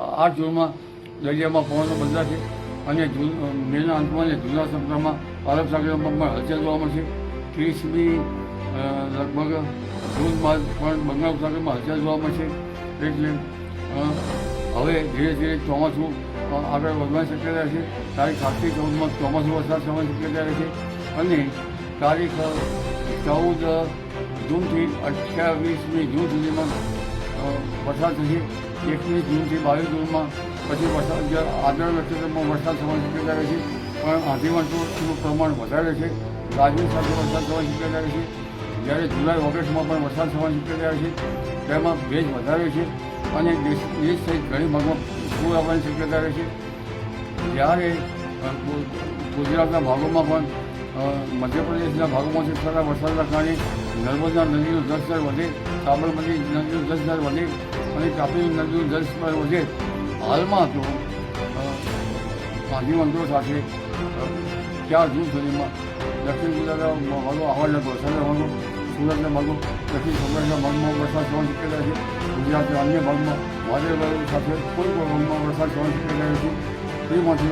આઠ જૂનમાં દરિયામાં પવનો બદલાશે અને જૂન મેના અંતમાં અને જૂના સપ્તાહમાં અરબ સાગરમાં પણ હલચલ જોવા મળશે ત્રીસમી લગભગ જૂન બાદ પણ બંગાળ સાગરમાં હલચલ જોવા મળશે એટલે હવે ધીરે ધીરે ચોમાસું આગળ વધવાની શક્યતા છે. તારીખ સાતથી ચૌદમાં ચોમાસું વરસાદ થવાની શક્યતા રહેશે અને તારીખ ચૌદ જૂનથી અઠ્યાવીસમી જૂન સુધીમાં વરસાદ થશે. એકવીસ જૂનથી બાવીસ જૂનમાં પછી વરસાદ આદર નક્ષત્રમાં વરસાદ થવાની શક્યતા રહેશે. પણ આધિવાસનું પ્રમાણ વધારે છે. ગાજવી સાથે વરસાદ થવાની શક્યતા રહેશે. જ્યારે જુલાઈ, ઓગસ્ટમાં પણ વરસાદ થવાની શક્યતા રહેશે. તેમાં ભેજ વધારે છે અને દેશ દેશ સહિત ઘણી ભાગમાં પૂર આવવાની શક્યતા રહેશે. જ્યારે ગુજરાતના ભાગોમાં પણ મધ્યપ્રદેશના ભાગોમાંથી થતા વરસાદના કારણે નર્મદા નદીનું જળસ્તર વધે, સાબરમતી નદીનું જળસ્તર વધે અને તાપી નદીનું જળસ્તર વધે. હાલમાં તો ગાંધીવંતો સાથે ચાર જૂન સુધીમાં દક્ષિણ ગુજરાતના ભાગો આવવાના વરસાદ રહેવાનો સુરતના ભાગો, દક્ષિણ સૌરાષ્ટ્રના ભાગમાં વરસાદ થવાની શક્યતા છે, ગુજરાતના અન્ય ભાગમાં વાદળ સાથે કોઈ પણ ભાગમાં વરસાદ થવાની શક્યતા છે તે માટે